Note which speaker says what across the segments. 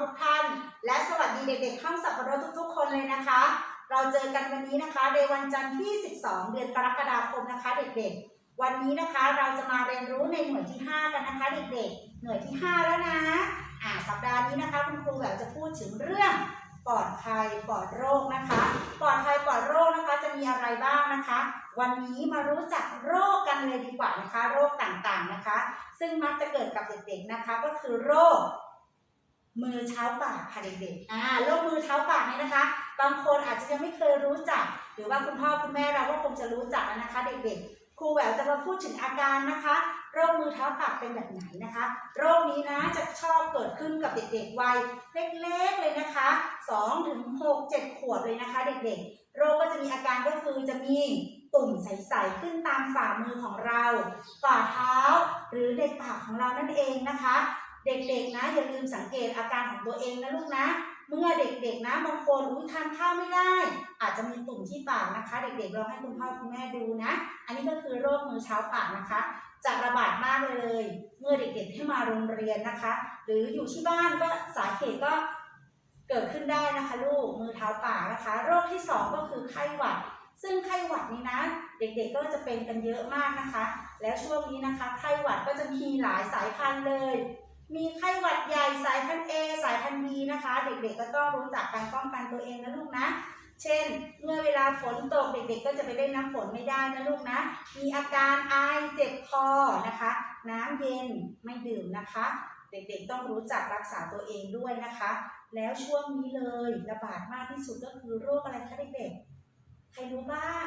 Speaker 1: ทุกท่าน และสวัสดีเด็กๆห้องสับปะรดทุกๆ คนเลยนะคะ เราเจอกันวันนี้นะคะในวันจันทร์ที่ 12 เดือนกรกฎาคมนะคะ เด็กๆ วันนี้นะคะเราจะมาเรียนรู้ในหน่วยที่ 5 กันนะคะ เด็กๆ หน่วยที่ 5 แล้วนะอ่าสัปดาห์นี้นะคะคุณครูแบบจะพูดถึงเรื่องปลอดภัยปลอดโรคนะคะ ปลอดภัยปลอดโรคนะคะจะมีอะไรบ้างนะคะ วันนี้มารู้จักโรคกันเลยดีกว่านะคะ โรคต่างๆนะคะ ซึ่งมักจะเกิดกับเด็กๆนะคะ ก็คือโรค มือเท้าปากค่ะเด็กๆอ่าโรคมือเท้าปากเนี่ยนะคะ บางคนอาจจะยังไม่เคยรู้จัก หรือว่าคุณพ่อคุณแม่เราก็คงจะรู้จักแล้วนะคะ เด็กๆ ครูแหววจะมาพูดถึงอาการนะคะ โรคมือเท้าปากเป็นแบบไหนนะคะ โรคนี้นะจะชอบเกิดขึ้นกับเด็กๆ วัยเล็กๆเลยนะคะ2ถึง6 7 ขวบเลยนะคะ เด็กๆ โรคก็จะมีอาการก็คือจะมีตุ่มใสๆขึ้นตามฝ่ามือของเรา ฝ่าเท้า หรือในปากของเรานั่นเองนะคะ เด็กๆนะอย่าลืมสังเกตอาการของตัวเองนะลูกนะ เมื่อเด็กๆนะบางคนอุ้ยทานข้าวไม่ได้ อาจจะมีตุ่มที่ปากนะคะ เด็กๆลองให้คุณพ่อคุณแม่ดูนะ อันนี้ก็คือโรคมือเช้าปากนะคะจะระบาดมากเลย เมื่อเด็กๆที่มาโรงเรียนนะคะ หรืออยู่ที่บ้านก็สาเหตุก็เกิดขึ้นได้นะคะ ลูกมือเท้าปากนะคะ โรคที่สองก็คือไข้หวัด ซึ่งไข้หวัดนี้นะ เด็กๆก็จะเป็นกันเยอะมากนะคะ แล้วช่วงนี้นะคะ ไข้หวัดก็จะมีหลายสายพันธุ์เลย มีไข้หวัดใหญ่สายพันธุ์ A สายพันธุ์ B นะคะ เด็กๆก็ต้องรู้จักการป้องกันตัวเองนะลูกนะ เช่น เมื่อเวลาฝนตกเด็กๆ ก็จะไปเล่นน้ำฝนไม่ได้นะลูกนะ มีอาการไอเจ็บคอนะคะ น้ำเย็นไม่ดื่มนะคะ เด็กๆต้องรู้จักรักษาตัวเองด้วยนะคะ แล้วช่วงนี้เลยระบาดมากที่สุดก็คือโรคอะไรคะเด็กๆใครรู้บ้าง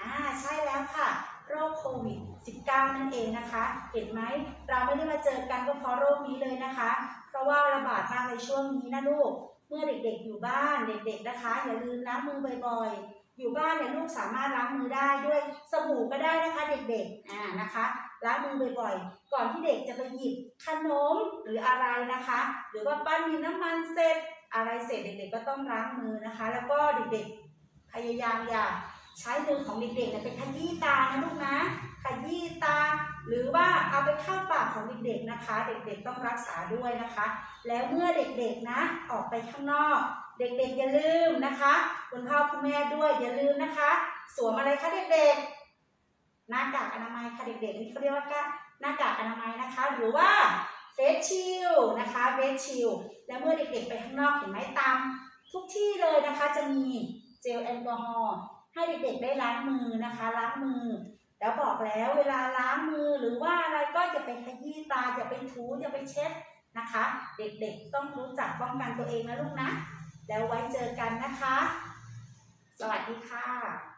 Speaker 1: อ่าใช่แล้วค่ะ โรคโควิด -19 นั่นเองนะคะ เห็นไหมเราไม่ได้มาเจอกันก็เพราะโรคนี้เลยนะคะ เพราะว่าระบาดมากในช่วงนี้นะลูก เมื่อเด็กๆอยู่บ้านเด็ก ๆนะคะ อย่าลืมล้างมือบ่อยๆ อยู่บ้านเนี่ยลูกสามารถล้างมือได้ด้วยสบู่ก็ได้นะคะเด็กๆอ่านะคะล้างมือบ่อยๆ ก่อนที่เด็กจะไปหยิบขนมหรืออะไรนะคะ หรือว่าปั้นดินน้ำมันเสร็จอะไรเสร็จเด็กๆก็ต้องล้างมือนะคะ แล้วก็เด็กๆพยายามอย่า ใช้มือของเด็กๆเนี่ยไปขยี้ตานะลูกนะขยี้ตา หรือว่าเอาไปเข้าปากของเด็กๆนะคะ เด็กๆต้องรักษาด้วยนะคะ แล้วเมื่อเด็กๆนะ ออกไปข้างนอก เด็กๆอย่าลืมนะคะคุณพ่อคุณแม่ด้วยอย่าลืมนะคะ สวมอะไรคะเด็กๆ หน้ากากอนามัยค่ะเด็กๆนี่เขาเรียกว่าหน้ากากอนามัยนะคะ หรือว่าเฟสชิลนะคะเฟสชิลแล้วเมื่อเด็กๆไปข้างนอกเห็นไหมตามทุกที่เลยนะคะจะมี เจลแอลกอฮอล์ให้เด็กๆได้ล้างมือนะคะล้างมือ แล้วบอกแล้วเวลาล้างมือหรือว่าอะไรก็อย่าไปขยี้ตาอย่าไปถูอย่าไปเช็ดนะคะ เด็กๆต้องรู้จักป้องกันตัวเองนะลูกนะ แล้วไว้เจอกันนะคะ สวัสดีค่ะ